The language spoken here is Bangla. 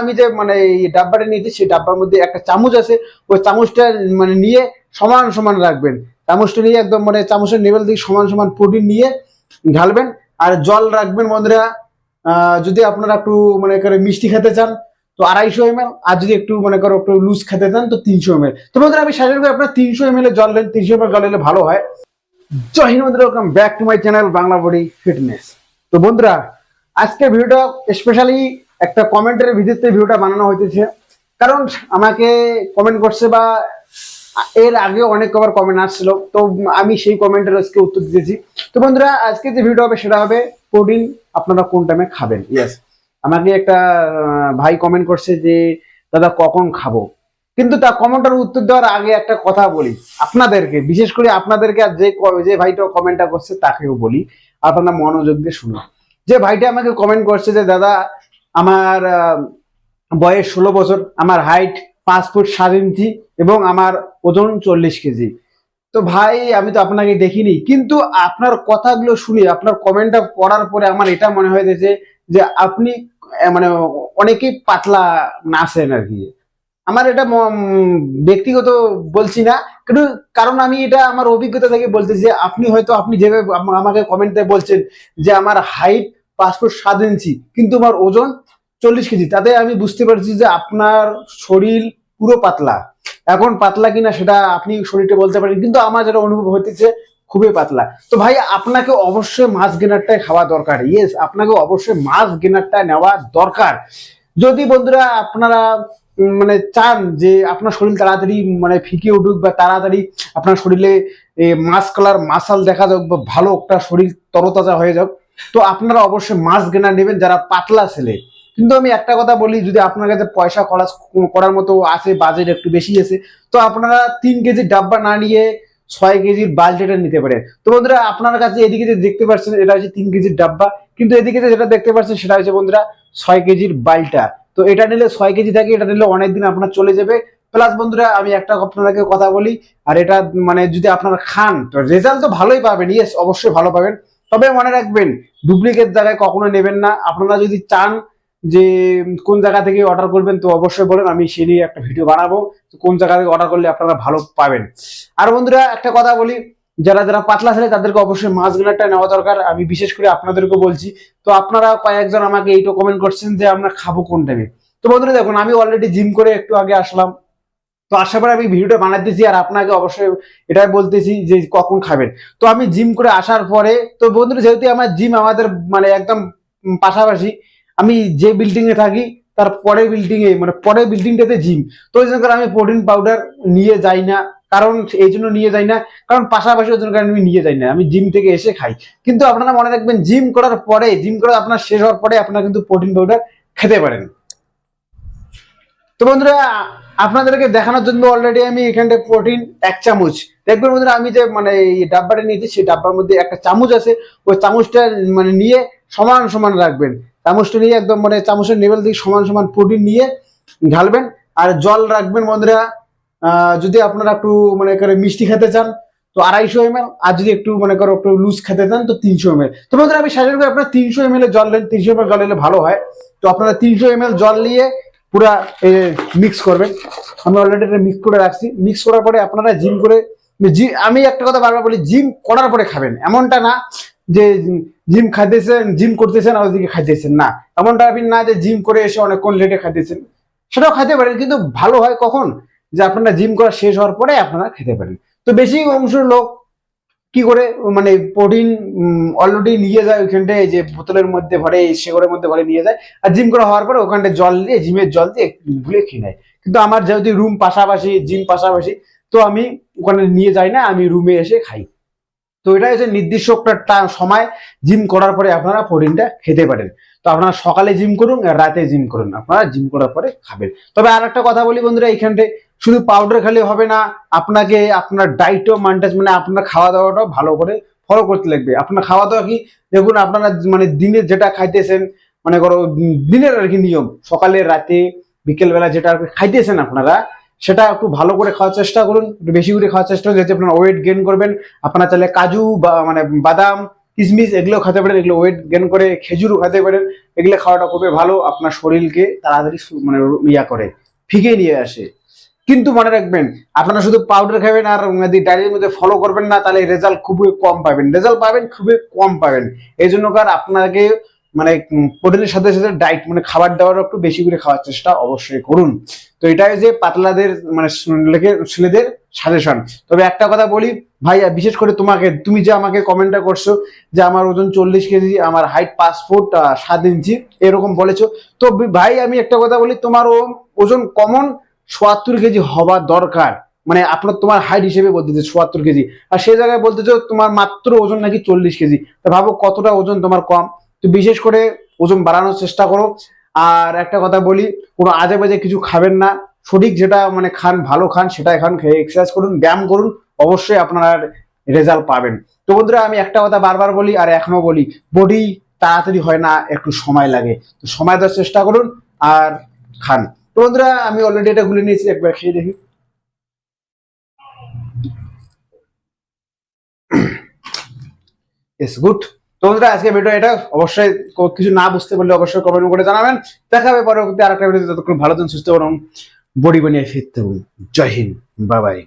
আমি যে মানে এই ডাব্বাটা নিয়েছি, সেই ডাব্বার মধ্যে একটা চামচ আছে। ওই চামচটা মানে নিয়ে সমান সমান রাখবেন। চামচটা নিয়ে একদম মানে চামচের লেভেল থেকে সমান সমান প্রোটিন নিয়ে ঢালবেন। আর জল রাখবেন বন্ধুরা যদি আপনারা একটু মনে করে মিষ্টি খেতে চান, তো আড়াইশো এম এল আর যদি একটু মনে করো একটু লুজ খেতে চান, তো তিনশো এম এল তো বন্ধুরা, আমি সাজেস্ট করি আপনার তিনশো এম জল নেন তিনশো এম জল নিলে ভালো হয়। জয় হিন্দ বন্ধুরা welcome back to my channel Bangla body fitness তো বন্ধুরা, আজকের ভিডিওটা স্পেশালি একটা কমেন্টের ভিত্তিতে ভিডিওটা বানানো হইতেছে। কারণ আমাকে কমেন্ট করছে বা এর আগে অনেক কবার কমেন্ট আসছিল। তো আমি সেই কমেন্টের আজকে উত্তর দিতেছি। তো বন্ধুরা, আজকে যে ভিডিও হবে সেটা হবে প্রোটিন আপনারা কোন টাইমে খাবেন? ইয়েস আমাকে একটা ভাই কমেন্ট করছে যে, দাদা, কখন খাব? কিন্তু তা কমেন্টের উত্তর দেওয়ার আগে একটা কথা বলি। আপনাদেরকে, বিশেষ করে আপনাদেরকে আর যে যে ভাইটা কমেন্টটা করছে তাকেও বলি। আপনারা মনোযোগ দিয়ে শুনুন। যে ভাইটা আমাকে কমেন্ট করছে যে, দাদা আমার বয়স ষোলো বছর, আমার হাইট পাঁচ ফুট সাত ইঞ্চি এবং আমার ওজন চল্লিশ কেজি। তো ভাই, আমি তো আপনাকে দেখিনি, কিন্তু আপনার কথাগুলো শুনে, আপনার কমেন্টটা পড়ার পরে আমার এটা মনে হয়েছে যে আপনি মানে অনেকেই পাতলা নাচেন আর কি। আমার এটা ব্যক্তিগত বলছি না, কিন্তু কারণ আমি এটা আমার অভিজ্ঞতা থেকে বলতেছি যে আপনি হয়তো আপনি যেভাবে আমাকে কমেন্টে বলছেন যে আমার হাইট পাঁচ ফুট সাত ইঞ্চি, কিন্তু আমার ওজন চল্লিশ কেজি। তাতে আমি বুঝতে পারছি যে আপনার শরীর পুরো পাতলা। এখন পাতলা কিনা সেটা আপনি শরীরটা বলতে পারেন, কিন্তু আমার যেটা অনুভব হতেছে খুবই পাতলা। তো ভাই, আপনাকে অবশ্যই মাছ গেনারটাই খাওয়া দরকার। ইয়েস আপনাকে অবশ্যই মাছ গেনারটা নেওয়া দরকার। যদি বন্ধুরা আপনারা মানে চান যে আপনার শরীর তাড়াতাড়ি মানে ফিকে উঠুক বা তাড়াতাড়ি আপনার শরীরে মাস কালার মাসাল দেখা যাক বা ভালো একটা শরীর তরতাজা হয়ে যাক তো আপনারা অবশ্যই মাছ গেনার নেবেন যারা পাতলা ছেলে। কিন্তু আমি একটা কথা বলি, যদি আপনার কাছে পয়সা খরচ করার মতো আছে বাজেট একটু বেশি আছে, তো আপনারা তিন কেজি ডাব্বা না নিয়ে ছয় কেজির বালতিটা নিতে পারেন। তো বন্ধুরা, আপনার কাছে এদিকে যে দেখতে পাচ্ছেন, এটা হচ্ছে তিন কেজির ডাব্বা। কিন্তু এদিকে যেটা দেখতে পাচ্ছেন, সেটা হচ্ছে বন্ধুরা ছয় কেজির বালটা তো এটা নিলে ছয় কেজি থাকে, এটা নিলে অনেকদিন আপনার চলে যাবে। প্লাস বন্ধুরা, আমি একটা আপনাদেরকে কথা বলি, আর এটা মানে যদি আপনারা খান রেজাল্ট তো ভালোই পাবেন। ইয়েস অবশ্যই ভালো পাবেন। তবে মনে রাখবেন ডুপ্লিকেট জায়গায় কখনো নেবেন না। আপনারা যদি চান যে, কোন জায়গা থেকে অর্ডার করবেন, তো অবশ্যই বলেন, আমি সে নিয়ে একটা ভিডিও বানাবো। কোন জায়গা থেকে অর্ডার করলে আপনারা ভালো পাবেন। আর বন্ধুরা, একটা কথা বলি, যারা যারা পাতলা ছেলে, তাদেরকে অবশ্যই মাছ গিনারটা নেওয়া দরকার। আমি বিশেষ করে আপনাদেরকে বলছি, তো আপনারা কয়েকজন আমাকে এইটা কমেন্ট করছেন যে আমরা খাব কোন টাইমে তো বন্ধুরা, দেখুন, আমি অলরেডি জিম করে একটু আগে আসলাম। তো আসার পরে আমি ভিডিওটা বানাতেছি আর আপনাকে অবশ্যই এটাই বলতেছি যে কখন খাবেন। তো আমি জিম করে আসার পরে, তো বন্ধুরা যেহেতু আমার জিম আমাদের মানে একদম পাশাপাশি, আমি যে বিল্ডিং এ থাকি, তার বিল্ডিং এ মানে পরের বিল্ডিংটাতে জিম। তো ওই জন্য আমি প্রোটিন পাউডার নিয়ে যাই না, কারণ এই জন্য নিয়ে যাই না, কারণ পাশাপাশি ওই জন্য আমি নিয়ে যাই না, আমি জিম থেকে এসে খাই। কিন্তু আপনারা মনে রাখবেন, জিম করার পরে, জিম করা আপনার শেষ হওয়ার পরে আপনারা কিন্তু প্রোটিন পাউডার খেতে পারেন। তো বন্ধুরা আপনাদেরকে দেখানোর জন্য অলরেডি আমি এখানটা প্রোটিন এক চামচ। দেখবেন বন্ধুরা, আমি যে মানে এই ডাব্বাটা নিয়েছি, সেই ডাব্বার মধ্যে একটা চামচ আছে। ওই চামচটা মানে নিয়ে সমান সমান রাখবেন। চামচটা নিয়ে একদম মানে চামচের লেভেল থেকে সমান সমান প্রোটিন নিয়ে ঢালবেন। আর জল রাখবেন বন্ধুরা যদি আপনারা একটু মানে করে মিষ্টি খেতে চান, তো আড়াইশো এম আর যদি একটু, মনে, করো একটু লুজ খেতে চান, তো তিনশো এম তো বন্ধুরা, আমি সাজেস্ট করি আপনারা তিনশো এম এর জল নেন তিনশো এম জল নিলে ভালো হয়। তো আপনারা তিনশো এম জল নিয়ে পুরা মিক্স করবেন। আমি অলরেডি এটা মিক্স করে রাখছি। মিক্স করার পরে আপনারা জিম করে, জি- আমি একটা কথা বারবার বলি জিম করার পরে খাবেন। এমনটা না যে জিম খাইতেছেন জিম করতেছেন, আর ওদিকে খাইতেছেন না। এমনটা আপনি না যে জিম করে এসে অনেকক্ষণ লেটে খাইতেছেন। সেটাও খাইতে পারেন, কিন্তু ভালো হয় কখন? যে আপনারা জিম করা শেষ হওয়ার পরে আপনারা খেতে পারেন। তো বেশি অংশ লোক কি করে মানে প্রোটিন অলরেডি নিয়ে যায় ওইখানটায় যে বোতলের মধ্যে ভরে শেগরের মধ্যে ভরে নিয়ে যায়, আর জিম করা হওয়ার পরে ওখানটায় জল দিয়ে জিমের জল দিয়ে ভুলে খেয়ে নেয়। কিন্তু আমার যেহেতু রুম পাশাপাশি জিম পাশাপাশি, তো আমি ওখানে নিয়ে যাই না, আমি রুমে এসে খাই। তো এটা হচ্ছে নির্দিষ্ট একটা সময় জিম করার পরে আপনারা প্রোটিনটা খেতে পারেন। তো আপনারা সকালে জিম করুন রাতে জিম করুন, আপনারা জিম করার পরে খাবেন। তবে আর একটা কথা বলি বন্ধুরা, এইখানটায় শুধু পাউডার খেলে হবে না, আপনাকে আপনার ডাইটও মানটেজ মানে আপনার খাওয়া দাওয়াটাও ভালো করে ফলো করতে লাগবে। আপনার খাওয়া দাওয়া কি, দেখুন আপনারা মানে দিনে যেটা খাইতেছেন মানে করো দিনের আর কি নিয়ম, সকালে, রাতে, বিকেলবেলা যেটা আর কি খাইতেছেন আপনারা, সেটা একটু ভালো করে খাওয়ার চেষ্টা করুন, একটু বেশি করে খাওয়ার চেষ্টা করুন, যাতে আপনার ওয়েট গেইন করবেন। আপনারা চাইলে কাজু বা মানে বাদাম কিশমিশ এগুলো খেতে পারেন, এগুলো ওয়েট গেন করে খেজুরও খেতে পারেন, এগুলো খাওয়াটা খুবই ভালো, আপনার শরীরকে তাড়াতাড়ি মানে ইয়া করে, ফিকে নিয়ে আসে। কিন্তু মনে রাখবেন, আপনারা শুধু পাউডার খাবেন আর ডায়েরির মধ্যে ফলো করবেন না, তাহলে রেজাল্ট খুবই কম পাবেন। রেজাল্ট পাবেন, খুবই কম পাবেন। এই জন্য কার আপনাকে মানে প্রোটিনের সাথে সাথে ডায়েট মানে খাবার দাবার একটু বেশি করে খাওয়ার চেষ্টা অবশ্যই করুন। তো এটাই যে পাতলাদের মানে ছেলেদের সাজেশন তবে একটা কথা বলি, ভাইয়া, বিশেষ করে তোমাকে, তুমি যে আমাকে কমেন্টটা করছ যে আমার ওজন চল্লিশ কেজি, আমার হাইট পাঁচ ফুট সাত ইঞ্চি, এরকম বলেছ। তো ভাই, আমি একটা কথা বলি, তোমার ওজন কমন সোয়াত্তর কেজি হওয়া দরকার। মানে আপনার তোমার হাইট হিসেবে বলতেছে সোয়াত্তর কেজি। আর সেই জায়গায় বলতেছো তোমার মাত্র ওজন নাকি চল্লিশ কেজি। তা ভাবো কতটা ওজন তোমার কম। তো বিশেষ করে ওজন বাড়ানোর চেষ্টা করো। আর একটা কথা বলি, কোনো আজে বাজে কিছু খাবেন না। সঠিক যেটা মানে খান, ভালো খান, সেটাই খান, খেয়ে এক্সারসাইজ করুন, ব্যায়াম করুন, অবশ্যই আপনারা রেজাল্ট পাবেন। তো বন্ধুরা, আমি একটা কথা বারবার বলি আর এখনও বলি বডি তাড়াতাড়ি হয় না, একটু সময় লাগে। তো সময় দেওয়ার চেষ্টা করুন আর খান। তো বন্ধুরা, আমি অলরেডি এটা গুলে নিয়েছি, একবার খেয়ে দেখি। ইস গুড তো বন্ধুরা আজকে ভিডিও এটা। অবশ্যই কিছু না বুঝতে পারলে অবশ্যই কমেন্ট করে জানাবেন। দেখা হবে পরবর্তী আরেকটা ভিডিও ততক্ষণ ভালো দিন সুস্থ এবং বডি বানিয়ে ফিরতে জয় হিন্দ বাবাই বাই